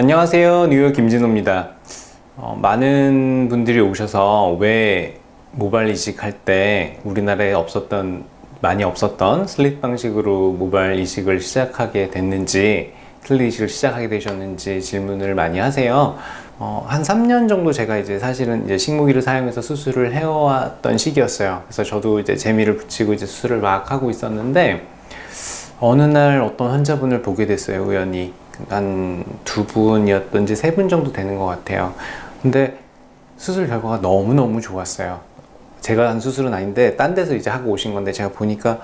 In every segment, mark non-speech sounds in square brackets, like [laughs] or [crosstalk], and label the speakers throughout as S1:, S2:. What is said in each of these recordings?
S1: 안녕하세요. 뉴욕 김진호입니다. 어, 많은 분들이 오셔서 왜 모발 이식할 때 우리나라에 없었던 많이 없었던 슬릿 방식으로 모발 이식을 시작하게 됐는지 슬릿 이식을 시작하게 되셨는지 질문을 많이 하세요. 어, 한 3년 정도 제가 이제 사실은 이제 식무기를 사용해서 수술을 해왔던 시기였어요. 그래서 저도 이제 재미를 붙이고 이제 수술을 막 하고 있었는데 어느 날 어떤 환자분을 보게 됐어요, 우연히. 한 두 분이었던지 세 분 정도 되는 것 같아요. 근데 수술 결과가 너무너무 좋았어요. 제가 한 수술은 아닌데, 딴 데서 이제 하고 오신 건데, 제가 보니까,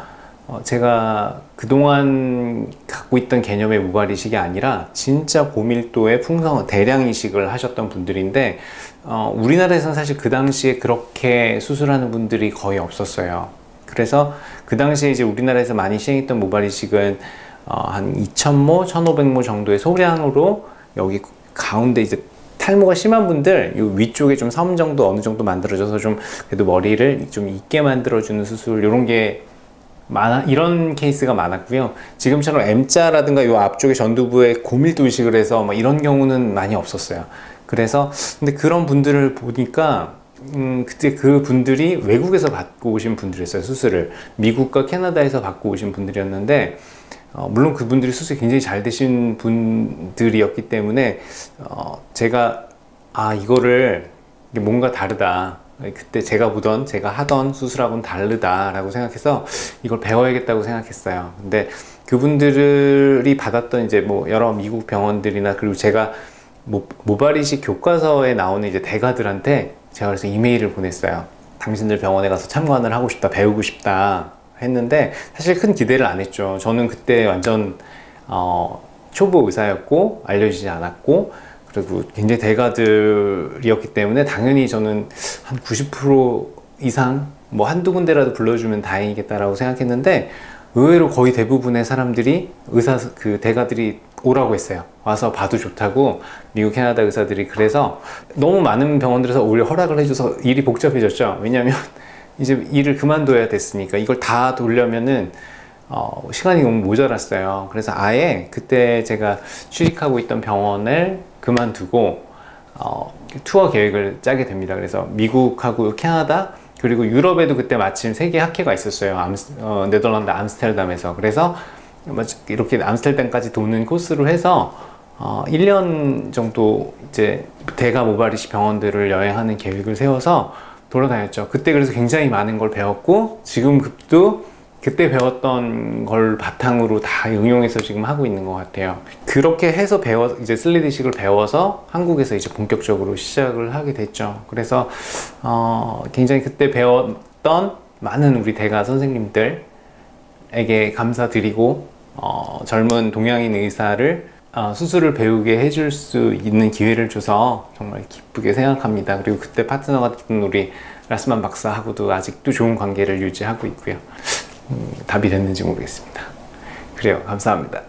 S1: 어, 제가 그동안 갖고 있던 개념의 모발 이식이 아니라, 진짜 고밀도의 풍성, 대량 이식을 하셨던 분들인데, 어, 우리나라에서는 사실 그 당시에 그렇게 수술하는 분들이 거의 없었어요. 그래서 그 당시에 이제 우리나라에서 많이 시행했던 모발 이식은 어, 한 2,000모, 1,500모 정도의 소량으로 여기 가운데 이제 탈모가 심한 분들 요 위쪽에 좀 섬 정도 어느 정도 만들어져서 좀 그래도 머리를 좀 있게 만들어주는 수술 이런 게 많아 이런 케이스가 많았고요. 지금처럼 M자라든가 요 앞쪽에 전두부에 고밀도 이식을 해서 막 이런 경우는 많이 없었어요. 그래서 근데 그런 분들을 보니까 음, 그때 그 분들이 외국에서 받고 오신 분들이었어요, 수술을. 미국과 캐나다에서 받고 오신 분들이었는데, 어, 물론 그분들이 수술이 굉장히 잘 되신 분들이었기 때문에, 어, 제가, 아, 이거를 뭔가 다르다. 그때 제가 보던, 제가 하던 수술하고는 다르다라고 생각해서 이걸 배워야겠다고 생각했어요. 근데 그분들이 받았던 이제 뭐 여러 미국 병원들이나 그리고 제가 모, 모발이식 교과서에 나오는 이제 대가들한테 제가 그래서 이메일을 보냈어요. 당신들 병원에 가서 참관을 하고 싶다, 배우고 싶다 했는데 사실 큰 기대를 안 했죠. 저는 그때 완전 어, 초보 의사였고 알려지지 않았고 그리고 굉장히 대가들이었기 때문에 당연히 저는 한 90% 이상 뭐 한두 군데라도 불러주면 다행이겠다라고 생각했는데 의외로 거의 대부분의 사람들이 의사 그 대가들이 오라고 했어요. 와서 봐도 좋다고 미국 캐나다 의사들이 그래서 너무 많은 병원들에서 오히려 허락을 해줘서 일이 복잡해졌죠. 왜냐하면 [laughs] 이제 일을 그만둬야 됐으니까 이걸 다 돌려면은 어, 시간이 너무 모자랐어요. 그래서 아예 그때 제가 취직하고 있던 병원을 그만두고 어, 투어 계획을 짜게 됩니다. 그래서 미국하고 캐나다 그리고 유럽에도 그때 마침 세계 학회가 있었어요. 암스, 어, 네덜란드 암스테르담에서. 그래서 이렇게 암스테르담까지 도는 코스로 해서 어, 1년 정도 이제 대가 모발이식 병원들을 여행하는 계획을 세워서 돌아다녔죠. 그때 그래서 굉장히 많은 걸 배웠고 지금 급도 그때 배웠던 걸 바탕으로 다 응용해서 지금 하고 있는 것 같아요. 그렇게 해서 배워 이제 슬리드식을 배워서 한국에서 이제 본격적으로 시작을 하게 됐죠. 그래서 어, 굉장히 그때 배웠던 많은 우리 대가 선생님들에게 감사드리고 어, 젊은 동양인 의사를 어, 수술을 배우게 해줄 수 있는 기회를 줘서 정말 기쁘게 생각합니다. 그리고 그때 파트너가 됐던 우리 라스만 박사하고도 아직도 좋은 관계를 유지하고 있고요. 음, 답이 됐는지 모르겠습니다. 그래요. 감사합니다.